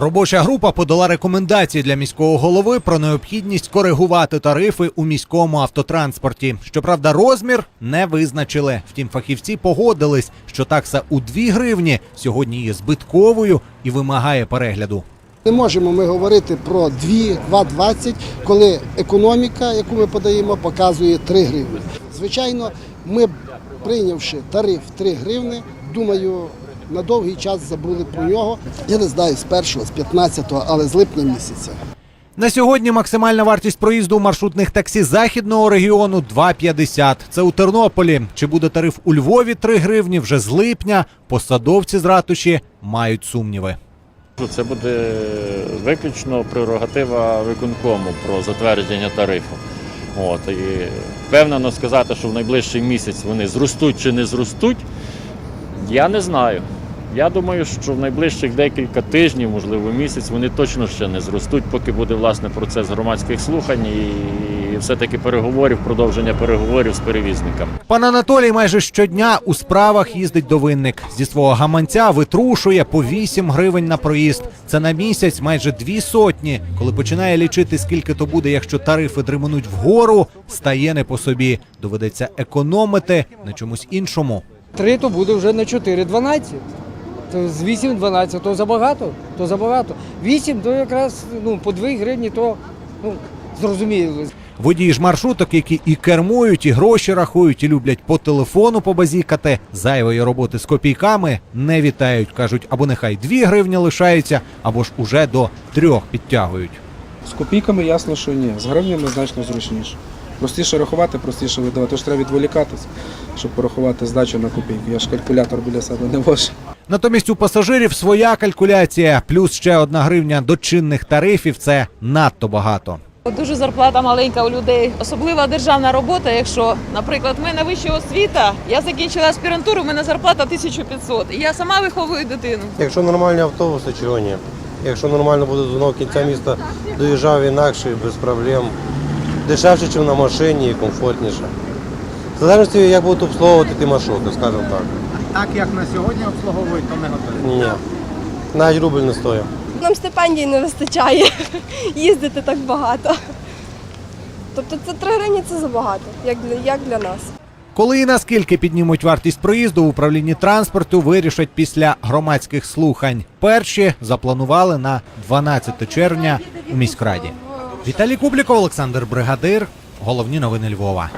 Робоча група подала рекомендації для міського голови про необхідність коригувати тарифи у міському автотранспорті. Щоправда, розмір не визначили. Втім, фахівці погодились, що такса у 2 гривні сьогодні є збитковою і вимагає перегляду. Не можемо ми говорити про 2, 2,20, коли економіка, яку ми подаємо, показує 3 гривні. Звичайно, ми, прийнявши тариф 3 гривни, думаю, на довгий час забули про нього. Я не знаю з першого, з 15-го, але з липня місяця. На сьогодні максимальна вартість проїзду у маршрутних таксі західного регіону 2,50. Це у Тернополі. Чи буде тариф у Львові 3 гривні вже з липня? Посадовці з ратуші мають сумніви. Це буде виключно прерогатива виконкому про затвердження тарифу. От, і впевнено сказати, що в найближчий місяць вони зростуть чи не зростуть, я не знаю. Я думаю, що в найближчих декілька тижнів, можливо, місяць, вони точно ще не зростуть, поки буде власне процес громадських слухань і все-таки переговорів, продовження переговорів з перевізниками. Пан Анатолій майже щодня у справах їздить до винник. Зі свого гаманця витрушує по 8 гривень на проїзд. Це на місяць майже дві сотні. Коли починає лічити, скільки то буде, якщо тарифи дримануть вгору, стає не по собі. Доведеться економити на чомусь іншому. Три то буде вже на 4,12. То з 8,12 то забагато, то забагато. 8 то якраз ну, по 2 гривні, то ну, зрозуміло. Водії ж маршруток, які і кермують, і гроші рахують, і люблять по телефону побазікати, зайвої роботи з копійками не вітають. кажуть, або нехай 2 гривні лишаються, або ж уже до трьох підтягують. З копійками ясно, що ні. З гривнями значно зручніше. Простіше рахувати, простіше видавати. Тож треба відволікатись, щоб порахувати здачу на копійку. Я ж калькулятор біля себе не можу. Натомість у пасажирів своя калькуляція, плюс ще одна гривня до чинних тарифів це надто багато. Дуже зарплата маленька у людей, особлива державна робота. Якщо, наприклад, в мене вища освіта, я закінчила аспірантуру, в мене зарплата 1500. І я сама виховую дитину. Якщо нормальні автобуси, чого ні? Якщо нормально буде до одного кінця міста, доїжджав інакше, без проблем. Дешевше, ніж на машині і комфортніше. В залежності, як будуть обслуговувати ті маршрути, скажімо так. Так як на сьогодні обслуговують, то не готові. Ні. Навіть рубль не стоїть. Нам стипендій не вистачає їздити так багато. Тобто це 3 гривні це забагато, як для, як для нас. Коли і наскільки піднімуть вартість проїзду в управлінні транспорту, вирішать після громадських слухань. Перші запланували на 12 червня у міськраді. Віталій Кубліков, Олександр Бригадир. Головні новини Львова.